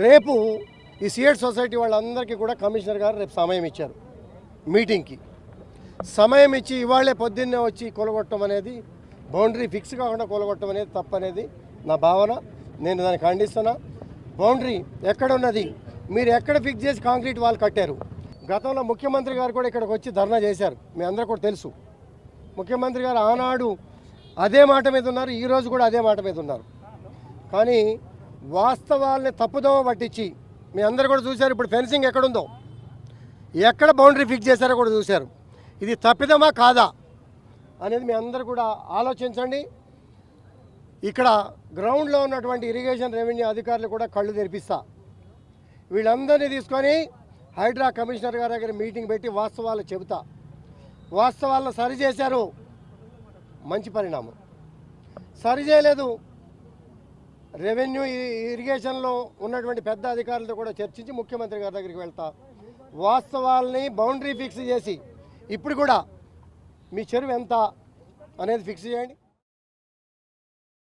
రేపు ఈ సిఎడ్ సొసైటీ వాళ్ళందరికీ కూడా కమిషనర్ గారు రేపు సమయం ఇచ్చారు. మీటింగ్కి. సమయం ఇచ్చి ఇవాళే పొద్దున్నే వచ్చి కొలగొట్టడం అనేది బౌండరీ ఫిక్స్ కాకుండా కొలగొట్టడం అనేది తప్పనేది నా భావన. నేను దాన్ని ఖండిస్తున్నా. బౌండరీ ఎక్కడ ఉన్నది మీరు ఎక్కడ ఫిక్స్ చేసి కాంక్రీట్ వాల్ కట్టారు? గతంలో ముఖ్యమంత్రి గారు కూడా ఇక్కడికి వచ్చి ధర్నా చేశారు. మీ అందరూ కూడా తెలుసు. ముఖ్యమంత్రి గారు ఆనాడు అదే మాట మీద ఉన్నారు ఈరోజు కూడా అదే మాట మీద ఉన్నారు. కానీ వాస్తవాల్ని తప్పుదోవ పట్టించి మీ అందరు కూడా చూశారు ఇప్పుడు ఫెన్సింగ్ ఎక్కడుందో? ఎక్కడ బౌండరీ ఫిక్స్ చేశారో కూడా చూశారు. ఇది తప్పిదమా కాదా అనేది మీ అందరు కూడా ఆలోచించండి. ఇక్కడ గ్రౌండ్లో ఉన్నటువంటి ఇరిగేషన్ రెవెన్యూ అధికారులు కూడా కళ్ళు తెరిపిస్తా. వీళ్ళందరినీ తీసుకొని హైడ్రా కమిషనర్ గారి దగ్గర మీటింగ్ పెట్టి వాస్తవాలు చెబుతా. వాస్తవాలను సరిచేశారు మంచి పరిణామం. సరి చేయలేదు రెవెన్యూ ఇరిగేషన్లో ఉన్నటువంటి పెద్ద అధికారులతో కూడా చర్చించి ముఖ్యమంత్రి గారి దగ్గరికి వెళ్తా. వాస్తవాల్ని బౌండరీ ఫిక్స్ చేసి ఇప్పుడు కూడా మీ చెరువు ఎంత అనేది ఫిక్స్ చేయండి.